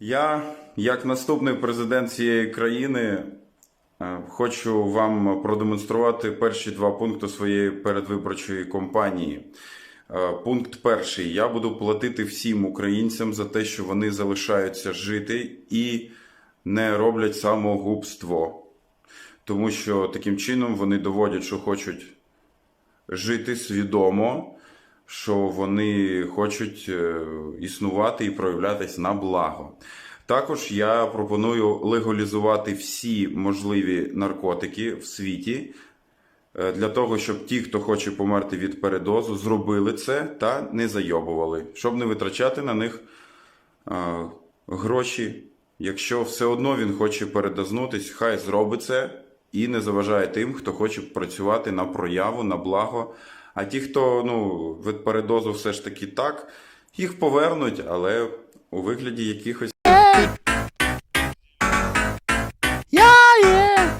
Я, як наступний президент цієї країни, е, хочу вам продемонструвати перші два пункти своєї передвиборчої кампанії. Е, Пункт перший: я буду платити всім українцям за те, що вони залишаються жити і не роблять самогубство. Тому що таким чином вони доводять, що хочуть жити свідомо, що вони хочуть е, існувати і проявлятись на благо. Також я пропоную легалізувати всі можливі наркотики в світі е, для того, щоб ті, хто хоче померти від передозу, зробили це та не зайобували, щоб не витрачати на них е, гроші. Якщо все одно він хоче передознутись, хай зробить це і не заважає тим, хто хоче працювати на прояву, на благо. А ті, хто ну, від передозу все ж таки так, їх повернуть, але у вигляді якихось. Я є!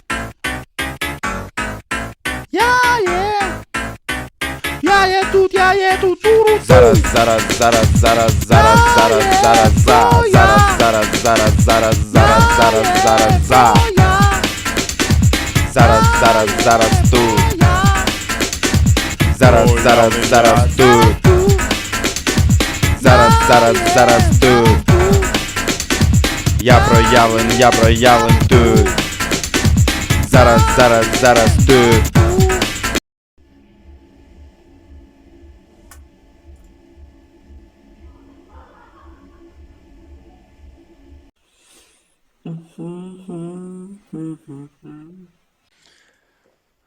Я є! Я є тут, я є тут, туру Зараз, зараз, зараз, зараз, зараз, зараз, зараз, за, зараз, зараз, зараз, зараз, зараз, зараз, зараз, за, зараз, зараз, зараз тут, зараз, зараз, зараз тут, зараз, зараз, зараз тут. Я проявлен, я проявлен тут. Зараз, зараз, зараз тут.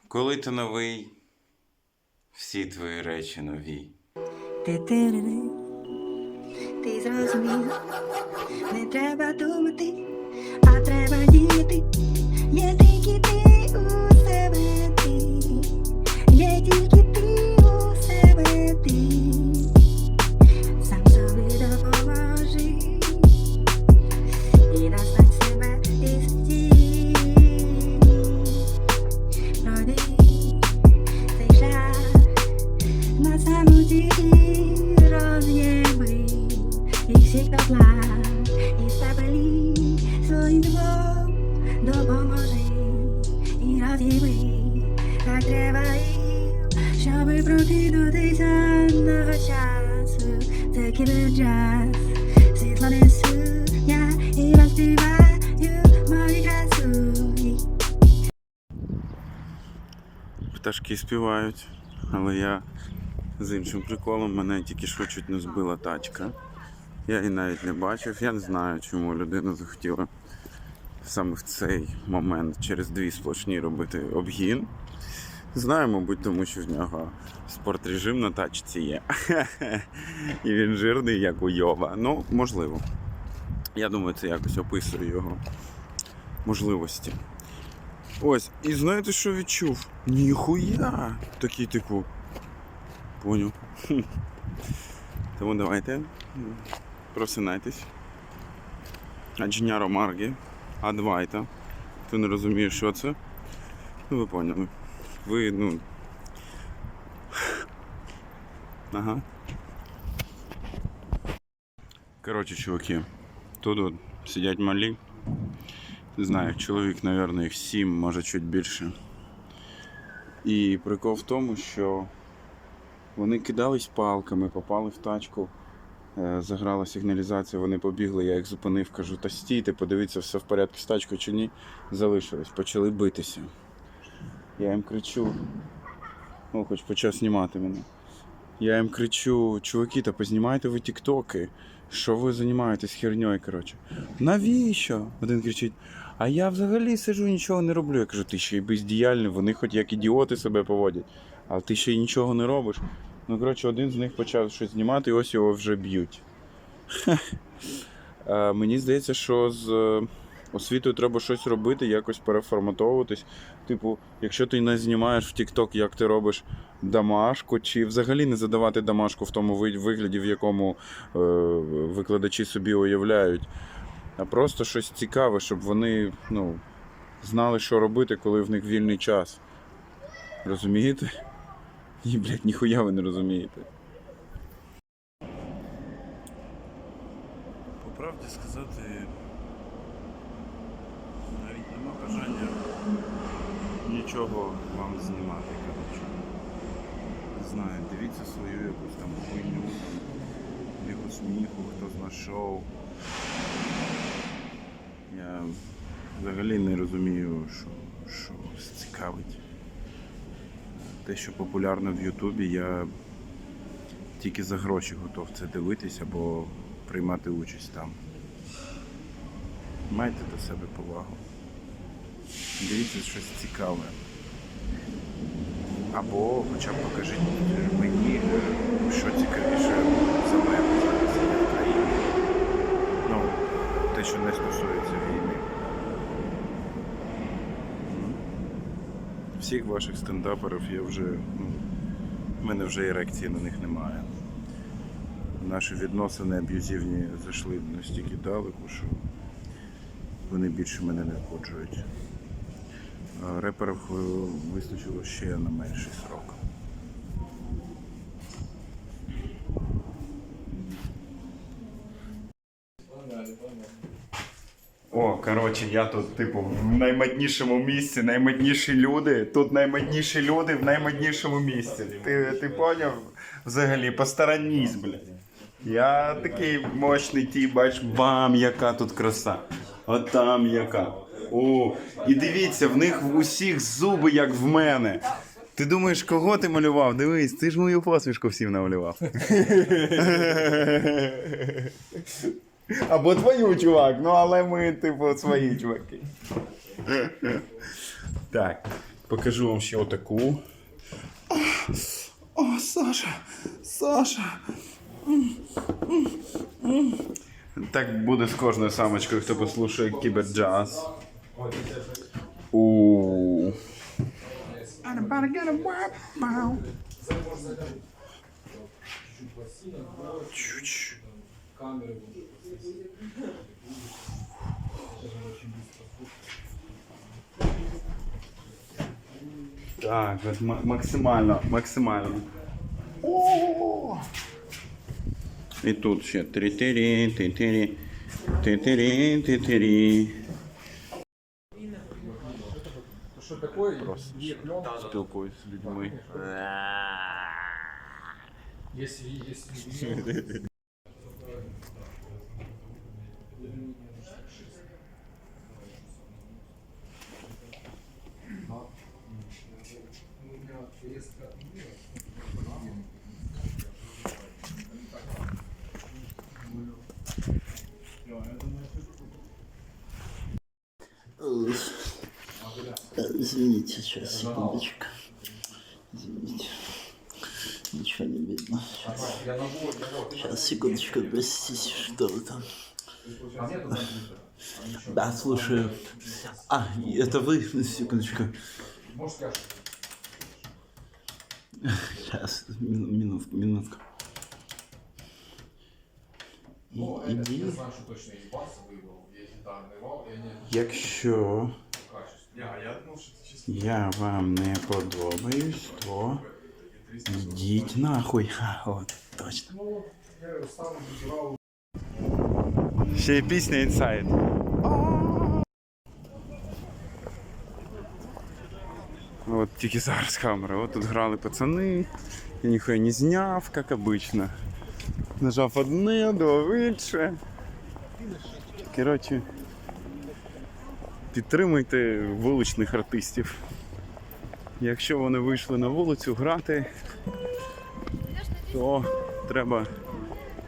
Коли ти новий, всі твої речі нові. Ти-ти-ри-ри. Ти зрозумів, не треба думати, а треба діяти. Є тільки і всіх добла, і стабилі своїм двом допоможи і роз'єби, так треба їм, щоби прокинутися одного часу, це кіберджаз, світло несу я і вам мої красуні. Пташки співають, але я з іншим приколом мене тільки що чуть не збила тачка. Я її навіть не бачив. Я не знаю, чому людина захотіла саме в цей момент через дві сплошні робити обгін. Знаю, мабуть, тому що в нього спортрежим на тачці є. І він жирний, як уйоба. Ну, можливо. Я думаю, це якось описує його можливості. Ось, і знаєте, що відчув? Ніхуя! Такий типу. Поняв. Тому давайте просинайтесь. Аджняро Маргі. Адвайта. Хто не розуміє, що це? Ну ви поняли. Ви, ну. Ага. Коротше, чуваки, тут от сидять малі. Не знаю, чоловік, мабуть, їх сім, може чуть більше. І прикол в тому, що вони кидались палками, попали в тачку, заграла сигналізація, вони побігли, я їх зупинив, кажу, та стійте, подивіться, все в порядку з тачкою чи ні. Залишились, почали битися. Я їм кричу, ну, хоч почав знімати мене. Я їм кричу, чуваки, та познімайте ви тіктоки. Що ви займаєтесь херньою, коротше? Навіщо? Один кричить, а я взагалі сижу, нічого не роблю. Я кажу, ти ще й бездіяльний, вони хоч як ідіоти себе поводять, але ти ще й нічого не робиш. Ну, коротше, один з них почав щось знімати, і ось його вже б'ють. Е, Мені здається, що з е, освітою треба щось робити, якось переформатовуватись. Типу, якщо ти не знімаєш в TikTok, як ти робиш домашку, чи взагалі не задавати домашку в тому вигляді, в якому е, викладачі собі уявляють, а просто щось цікаве, щоб вони ну, знали, що робити, коли в них вільний час. Розумієте? Ні, блядь, ніхуя ви не розумієте. По правді сказати, навіть нема бажання нічого вам знімати, коротше. Не знаю, дивіться свою якусь там хуйню, лігу сміху, хто з нас шоу. Я взагалі не розумію, що, що вас цікавить. Те, що популярно в Ютубі, я тільки за гроші готов це дивитися або приймати участь там. Майте до себе повагу. Дивіться щось цікаве. Або хоча б покажіть мені, що цікавіше за зараз в країні. Ну, те, що не стосується війни. Всіх ваших стендаперів я вже. Ну, в мене вже ерекції на них немає. Наші відносини аб'юзивні зайшли настільки далеко, що вони більше мене не входжують. Реперів е, вистачило ще на менший срок. О, коротше, я тут, типу, в наймоднішому місці, наймодніші люди. Тут наймодніші люди в наймоднішому місці. Ти, ти поняв? Взагалі, постаранись, блядь. Я такий мощний ті, бач, бам, яка тут краса. От там яка. О, і дивіться, в них в усіх зуби, як в мене. Ти думаєш, кого ти малював? Дивись, ти ж мою посмішку всім намалював. Або твою, чувак, ну але ми, типу, свої чуваки. Так, покажу вам ще отаку. О, Саша, Саша. Так буде з кожною самочкою, хто послухає кіберджаз. У. Чуть. Так, от ма- максимально, максимально. О! І тут ще три-тирі, ти-тирі, ти-тирі, ти-тирі. Просто спілкуюсь з людьми. Э, Извините, сейчас, секундочку. Извините. Ничего не видно. Сейчас, сейчас секундочку, простите, что вы там. Да, слушаю. А, это вы, секундочку. Сейчас, минутку, минутку. Іди. Якщо... Я а думав, що я вам не подобаюсь, то йдіть нахуй. Ха, от, точно. Ще й пісня інсайд. От тільки зараз камера. От тут грали пацани. Я ніхуя не зняв, як обично. Нажав одне, до інше. Коротше. Підтримуйте вуличних артистів. Якщо вони вийшли на вулицю грати, то треба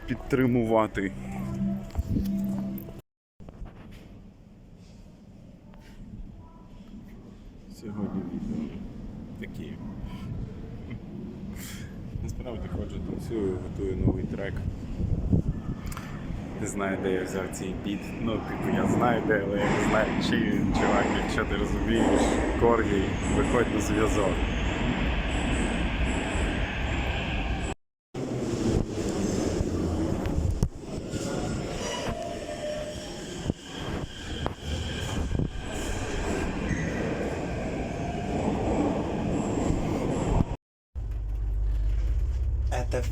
підтримувати. Сьогодні відео такі. Насправді ходжу, танцюю, готую новий трек. Не знаю, де я взяв цей біт. Ну, типу, я знаю де, але я не знаю, чи він, чувак, якщо ти розумієш, Коргій, виходь на зв'язок.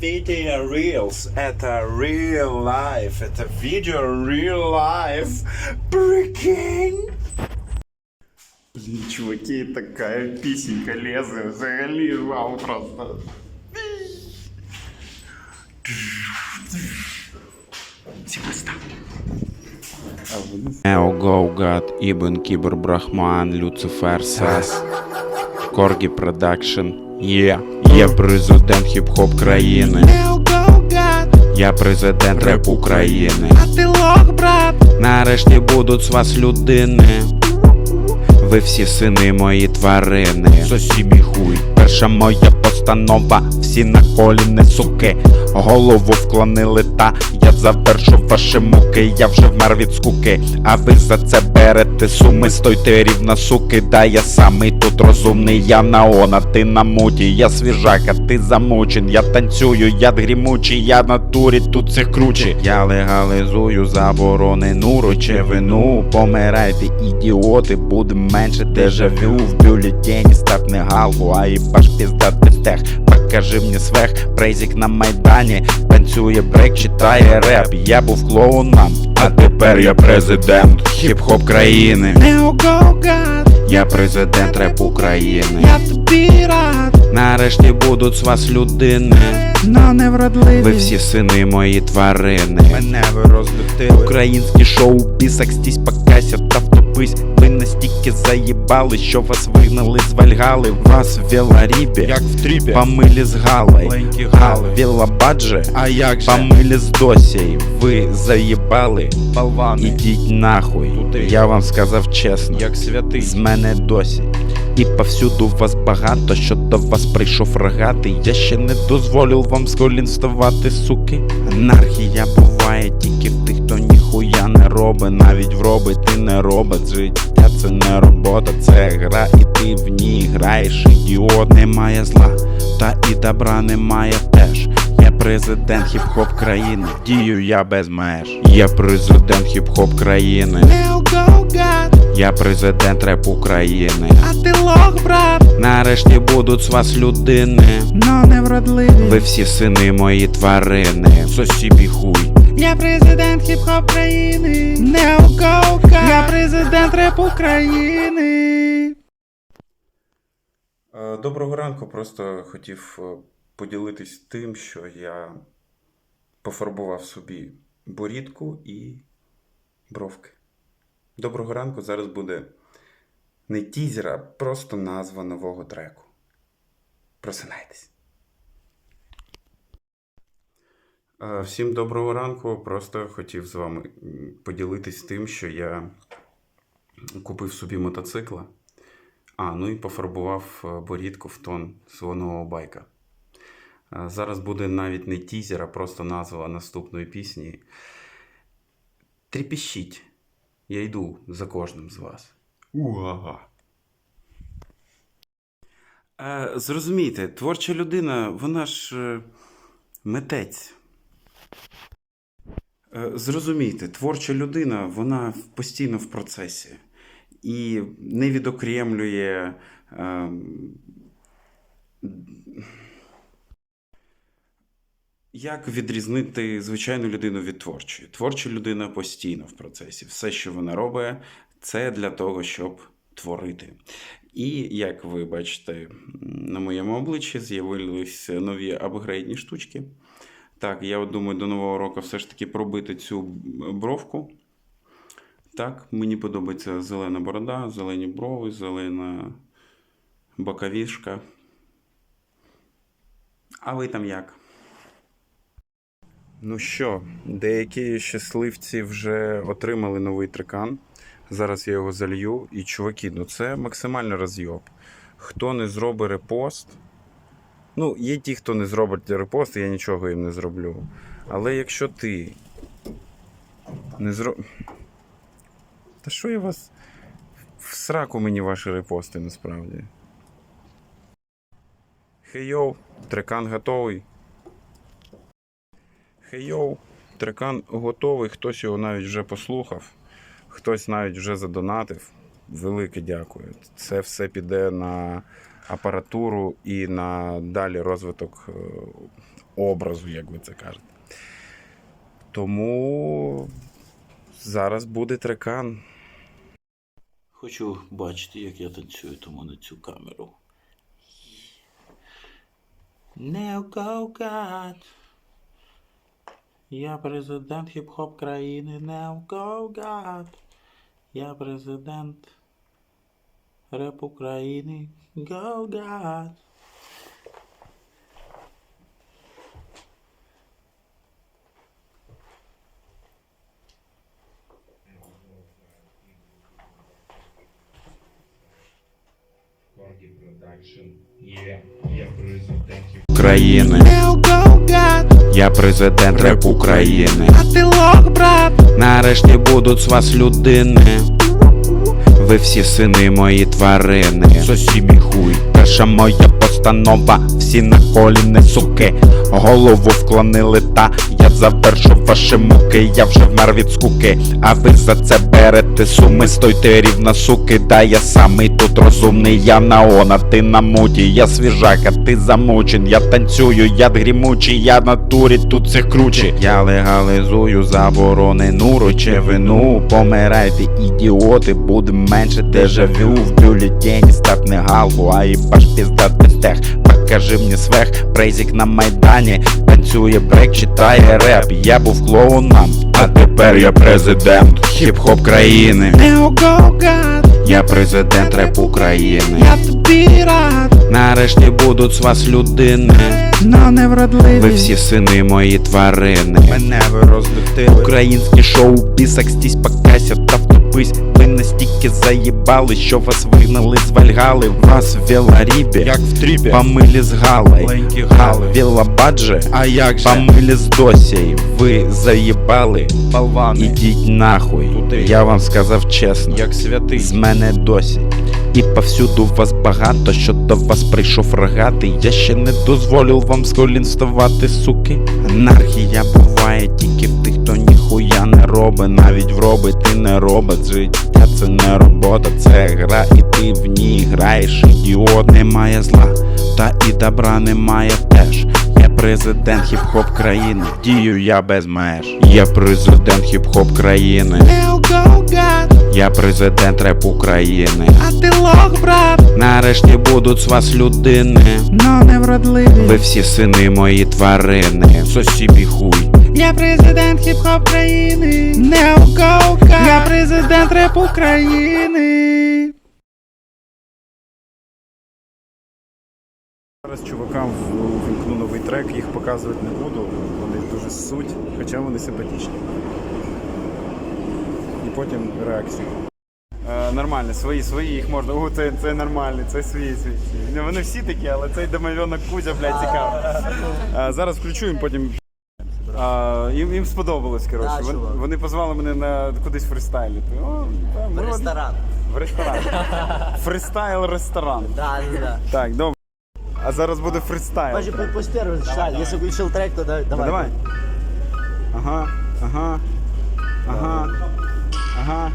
Это видео Reels, это real life, это видео real life. Прикинь? Блін, чуваки, така пісенька лезе, взагалі вау просто. Ео Гоугад, Ібн Кібер Брахман, Люцифер Сес, Коргі Продакшн. Є, Є президент хіп-хоп країни. Я президент реп України. а ти лох, брат. Нарешті будуть з вас людини. Ви всі сини мої тварини. Сосі мій хуй. Перша моя постанова, всі на коліни суки. Голову вклонили та я завершу ваші муки. Я вже вмер від скуки, а ви за це берете суми. Стойте рівно, суки, да я самий тут розумний. Я наона, ти на муті, я свіжака, ти замучен. Я танцюю, я грімучий, я на турі тут цих круче. Я легалізую заборонену речовину. Помирайте, ідіоти, буде менше дежавю в бюлетені стартне галву, а їбаш піздати стех. Покажи мені свех, прейзік на майдані, танцює брейк, читає реп. Я був клоуном, а тепер я президент хіп-хоп країни. Нео Гоугад, Я президент реп України. я тобі рад, Нарешті будуть з вас людини. но не вродливі. Ви всі сини мої тварини. Мене ви розлютили. Український шоу бісак стісь покайся та втопись. Ви настільки заїбали, що вас вигнали з Вальгали. Вас в Веларібі, як в тріпі, помилі з Галей. А Гали. в Велабаджі, А як же? помилі з Досій. Ви заїбали. Болвани. Ідіть нахуй. Туди. Я вам сказав чесно. Як святий. З мене досі. І повсюду вас багато, що до вас прийшов рогатий. Я ще не дозволив вам з колін вставати, суки. Анархія буває тільки в тих, хто ніхуя не робить, навіть в робить ти не робить. Життя це не робота, це гра, і ти в ній граєш, ідіот. Немає зла, та і добра немає теж. Я президент хіп-хоп країни, дію я без меж. Я президент хіп-хоп країни. Я президент реп України. а ти лох, брат, Нарешті будуть з вас людини. но не вродливі. Ви всі сини мої тварини. Сосібі хуй. Я президент хіп-хоп країни. Гоугад, я президент реп України. Е, Доброго ранку. Просто хотів е, поділитись тим, що я пофарбував собі борідку і бровки. Доброго ранку. Зараз буде не тізер, а просто назва нового треку. Просинайтесь. Е, Всім доброго ранку. Просто хотів з вами поділитись тим, що я купив собі мотоцикла. А, ну і пофарбував е, борідку в тон свого байка. Е, Зараз буде навіть не тізер, а просто назва наступної пісні. Тріпіщіть. Я йду за кожним з вас. Уага. Е, зрозумійте, творча людина, вона ж е, митець. Е, зрозумійте, творча людина, вона постійно в процесі і не відокремлює. ем, Як відрізнити звичайну людину від творчої? Творча людина постійно в процесі. Все, що вона робить, це для того, щоб творити. І як ви бачите, на моєму обличчі з'явилися нові апгрейдні штучки. Так, я думаю, до нового року все ж таки пробити цю бровку. Так, мені подобається зелена борода, зелені брови, зелена боковішка. А ви там як? Ну що, деякі щасливці вже отримали новий трикан. Зараз я його залью. І, чуваки, ну це максимально розйоб. Хто не зробить репост. Ну, є ті, хто не зробить репост, я нічого їм не зроблю. Але якщо ти не зро... Та що я вас. В сраку мені ваші репости насправді. Хей-йоу, трекан готовий. Хей-йоу, трекан готовий, хтось його навіть вже послухав, хтось навіть вже задонатив. Велике дякую. Це все піде на апаратуру і на далі розвиток е, образу, як ви це кажете. Тому зараз буде трекан. Хочу бачити, як я танцюю тому на цю камеру. Не God. Я президент хіп-хоп країни Не God. Я президент реп України Go God. України. Я президент реп України. а ти лох, брат. Нарешті будуть з вас людини. Ви всі сини мої тварини. Сосі мій хуй. Перша моя постанова, всі на коліни суки. Голову вклонили, та я завершу ваші муки. Я вже вмер від скуки, а ви за це берете суми. Стойте рівно, суки, да я самий тут розумний. Я наона, ти на муті, я свіжака, ти замучен. Я танцюю, я грімучий, я на турі тут всіх круче. Я легалізую заборонену речовину. Помирайте, ідіоти, буде менше дежавю в бюлетені стартне галву, а їбаш піздатий стех. Покажи мені свех, прейзік на майдані, танцює брейк, читає реп. Я був клоуном, а тепер я президент хіп-хоп країни. Не Я президент реп України. я тобі рад, Нарешті будуть з вас людини. но не вродливі. Ви всі сини мої тварини. Мене ви розлютили. Український шоу бісак стісь покайся та втопись. Ви настільки заїбали, що вас вигнали з Вальгали. Вас в Веларібі, Як в тріпі. помилі з Галой. Гали. в Велабаджі А як же? помилі з Досій. Ви заїбали. Болвани. Ідіть нахуй. Туди. Я вам сказав чесно. Як святий. З мене досі. І повсюду вас багато, що до вас прийшов рогатий. Я ще не дозволю вам з колін вставати, суки. Анархія буває тільки в тих, хто ніхуя не робить. Навіть в робить ти не робить. Життя це не робота, це гра, і ти в ній граєш. Ідіот немає зла, та і добра немає теж. Я президент хіп-хоп країни, дію я без меж. Я президент хіп-хоп країни. Я президент реп України. а ти лох, брат, Нарешті будуть з вас людини. но не вродливі. Ви всі сини мої тварини. Сосі мій хуй. Я президент хіп-хоп країни. Не угаугад, я президент реп України. Зараз чувакам в- увімкну новий трек, їх показувати не буду, вони дуже суть, хоча вони симпатичні. І потім реакції. Е, нормально, свої, свої, їх можна. О, це, це нормально, це свої. свої. Не, вони всі такі, але цей домальонок Кузя, блядь, цікавий. Е, зараз включу їм потім. А, їм, їм сподобалось, коротше. Вони, вони позвали мене на кудись фристайлити. О, та, ну, Ресторан. В ресторан. Фристайл ресторан. Да, да, да. Так, добре. А зараз буде фристайл. Позже пусть первый шаль. Если включил трек, то давай. Ну, давай. Ага, ага, ага, ага.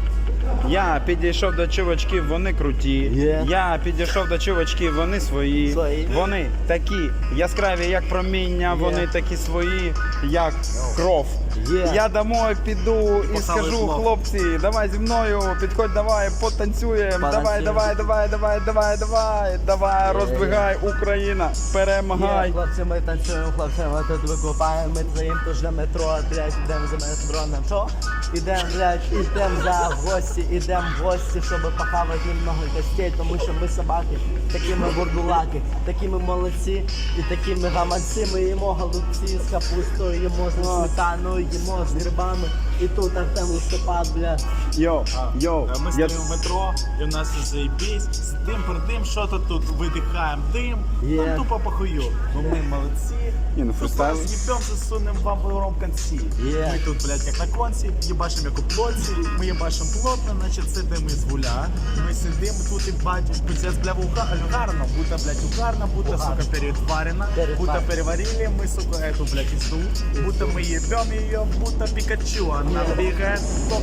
Я підійшов до чувачків, вони круті. Я підійшов до чувачків, вони свої. Свої. Вони такі яскраві, як проміння, вони такі свої, як кров. Є. Я домой піду і скажу, хлопці, давай зі мною, підходь, давай, потанцюємо. Давай, давай, давай, давай, давай, давай, давай, роздвигай, Україна, перемагай. Є, хлопці, ми танцюємо, хлопці, ми тут викупаємо, ми стоїмо тут на метро, блядь, ідемо за метроном, що? Ідемо, блядь, ідемо за гості, ідемо в гості, щоб похавати немного гостей, тому що ми собаки, такі ми бурдулаки, такі ми молодці і такі ми гаманці, ми їмо голубці з капустою, їмо з сметаною, їмо з грибами, і тут Артем Листопад, блядь. Йоу, йоу, Ми я... стоїмо в метро, і в нас заєбісь, сидим, пердим, що то тут видихаємо дим, Є. нам тупо похую, бо ми молодці. Ні, ну, фристайл. З'їбемося, сунем вам по в конці. Є. Ми тут, блядь, як на конці, їбашим як у плоці, ми їбашим плотно, значить сидимо з гуля. Ми сидимо тут і бачиш, пиздец, бля, уга- гарно, будто, блядь, угарно, будто, сука, перетварено, будто Перетварено. переварили мы, сука, эту, блядь, пизду, будто мы ебем ее, будто Пикачу, она нам бігає.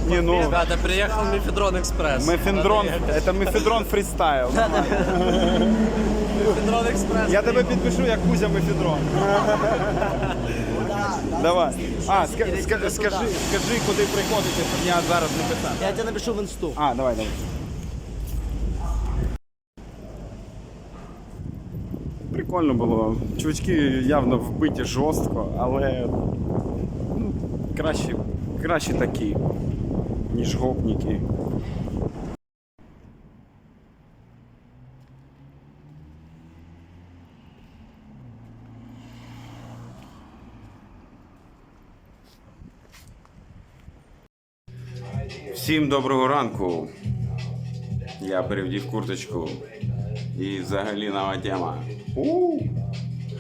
Ні, ну, Ребята, приехал Мефедрон Экспресс. мефедрон, це мефедрон фрістайл. Мефедрон Экспресс. Я тебе підпишу як Кузя Мефедрон. Давай. А, ска- ска- скажи, скажи, куди приходити, щоб я зараз не писав. Я тебе напишу в инсту. А, давай, давай. Прикольно було. Чувачки явно вбиті жорстко, але ну, краще, краще такі, ніж гопніки. Всім доброго ранку. Я перевдів курточку. І взагалі нова тема. У!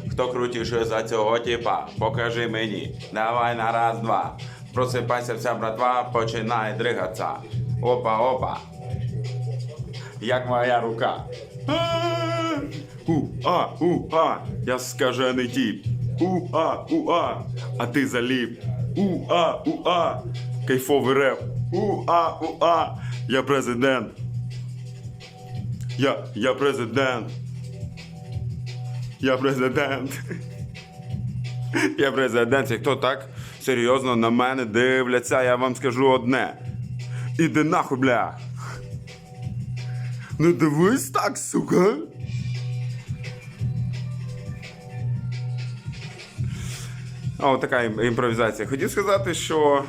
Хто крутіше за цього типа? Покажи мені. Давай на раз, два. Просипайся вся братва, починає дригатися. Опа, опа. Як моя рука. У-а, у-а, я скажений тіп. У-а, у-а, а ти заліп. У-а, у-а, кайфовий реп. У-а, у-а, я президент. Я, я президент. Я президент. Я президент. І хто так серйозно на мене дивляться, я вам скажу одне. Іди нахуй, бля. Не дивись так, сука. О, така імпровізація. Хотів сказати, що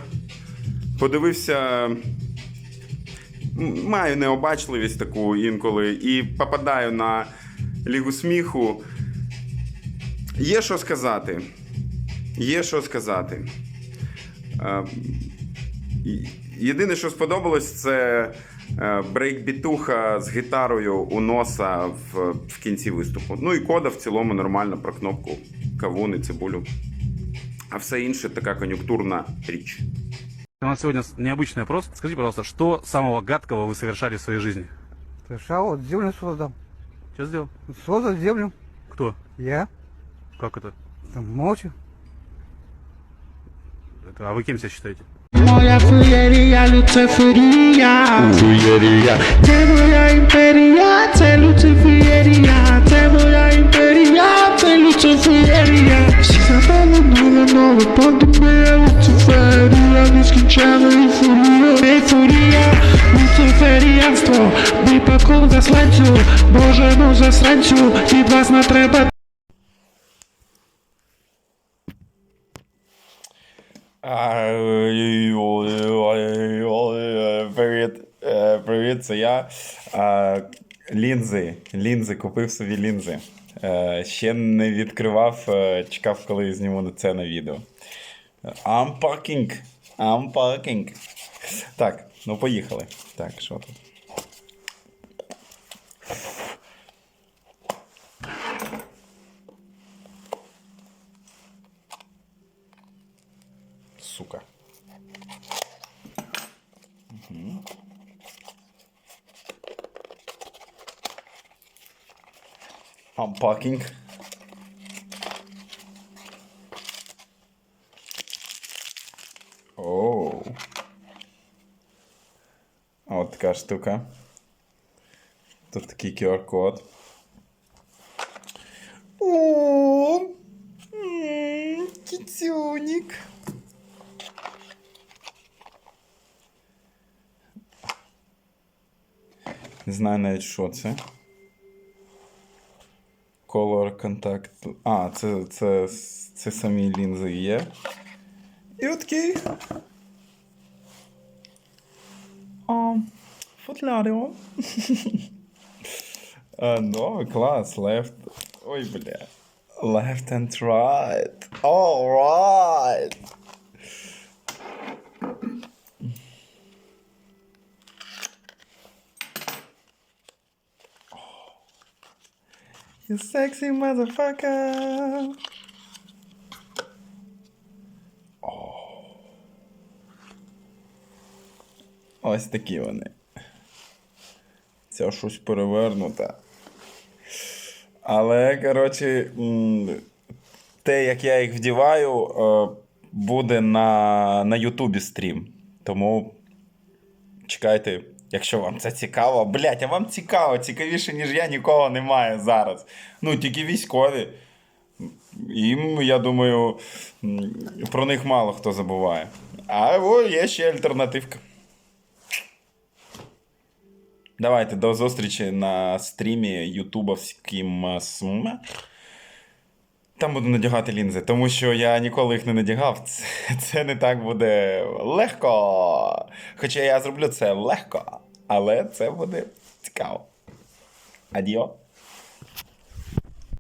подивився. Маю необачливість таку інколи і попадаю на лігу сміху. Є що сказати. Є що сказати. Е, і- Єдине, що сподобалось, це е, брейк-бітуха з гітарою у носа в, в кінці виступу. Ну і кода в цілому нормально про кнопку кавун і цибулю. А все інше така кон'юнктурна річ. У нас сегодня необычный опрос. Скажите, пожалуйста, что самого гадкого вы совершали в своей жизни? Совершал, вот землю создал. Что сделал? Создал землю. Кто? Я. Как это? Там молча. это? А вы кем себя считаете? Моя феєрія, люциферія. Феєрія. Це моя імперія, це люциферія. Це моя імперія, це люциферія. Всі запалили нове подобає люциферія. Нескінчена ейфорія, ейфорія. Люциферіянство, біпаком засланцю. Божому засранцю, від вас не треба Привіт, Е, привіт, це я. Лінзи. Лінзи, купив собі лінзи. Е, Ще не відкривав, е, чекав, коли зніму це на відео. I'm parking. Так, ну поїхали. Так, що тут? Unpacking. Оу. От така штука. Тут такий QR-код. О, м, Кіцюнік. Не знаю навіть, що це. Color Contact. А, це, це, це самі лінзи є. І окей. О, футляріо. А, ну, клас, left. Ой, бля. Left and right. All right. You sexy motherfucker. Ось такі вони. Це щось перевернуте. Але, коротше, те, як я їх вдіваю, е, буде на, на Ютубі стрім. Тому чекайте, якщо вам це цікаво. Блять, а вам цікаво, цікавіше, ніж я, нікого немає зараз. Ну, тільки військові. Їм, я думаю, про них мало хто забуває. А о, є ще альтернативка. Давайте до зустрічі на стрімі ютубовським е, см. Там буду надягати лінзи, тому що я ніколи їх не надягав. Це, це не так буде легко. Хоча я зроблю це легко, але це буде цікаво. Адіо.